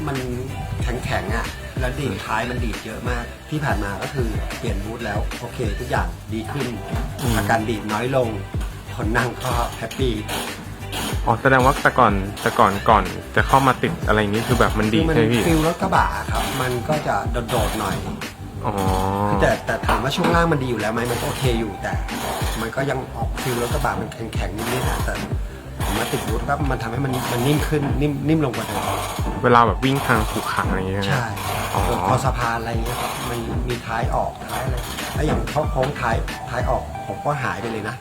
รถมันแข็งๆอะ แล้วดีดท้ายมันดีดเยอะมาก ที่ผ่านมาก็คือเปลี่ยนบูธแล้ว โอเค ทุกอย่างดีขึ้น อาการดีดน้อยลง คนนั่งก็แฮปปี้อ๋อแสดงว่าแต่ก่อนแต่ก่อนก่อนจะเข้ามาติดอะไรอย่างนี้คือแบบมันดีคือมันใช่ไหมพี่ฟิลรถกระบะครับ มันก็จะโดดๆหน่อยอ๋อแต่แต่ถามว่าช่วงล่างมันดีอยู่แล้วไหมมันก็โอเคอยู่แต่ มันก็ยังออกฟิลรถกระบะมันแข็งๆนิดๆนะแต่ผมมาติดบูธก็มันทำให้มันมันนิ่มขึ้นนิ่มนิ่มลงกว่าเดิม เวลาแบบวิ่งทางขรุขระอะไรอย่างเงี้ยใช่อ๋อ พอสะพานอะไรเงี้ยครับมันมีท้ายออกท้ายอะไรแล้วอย่างเขาโค้งท้ายท้ายออกผมก็หายไปเลยนะ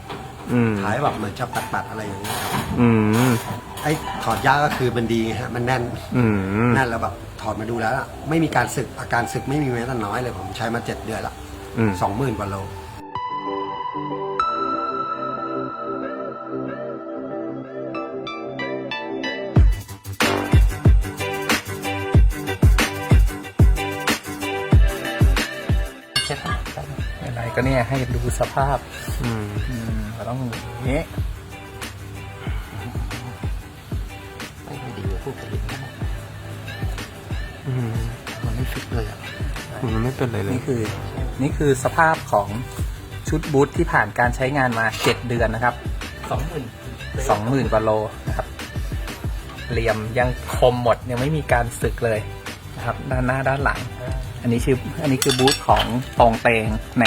อืมท้ายแบบเหมือนจะปัดๆอะไรอย่างเงี้ยครับอืมไอ้ถอดยากก็คือมันดีฮะมันแน่นอืมแน่นแล้วแบบถอดมาดูแล้วอะไม่มีการสึกอาการสึกไม่มีแม้แต่น้อยเลยผมใช้มาเจ็ดเดือนละอืม สองหมื่นกว่าโล อะไรก็เนี่ยให้ดูสภาพ อืมอืมเราต้องอย่างนี้ไม่ไม่ดีเลยพูดไปเลยอืมมันไม่ฟิตเลยอะมันไม่เป็นไรเลยนี่คือ นี่คือสภาพของชุดบูทที่ผ่านการใช้งานมา7เดือนนะครับสองหมื่น20,000กว่าโลนะครับเหลี่ยมยังคมหมดยังไม่มีการสึกเลยนะครับ ด้านหน้าด้านหลัง อันนี้ชื่ออันนี้คือบูธของตองเตงแหน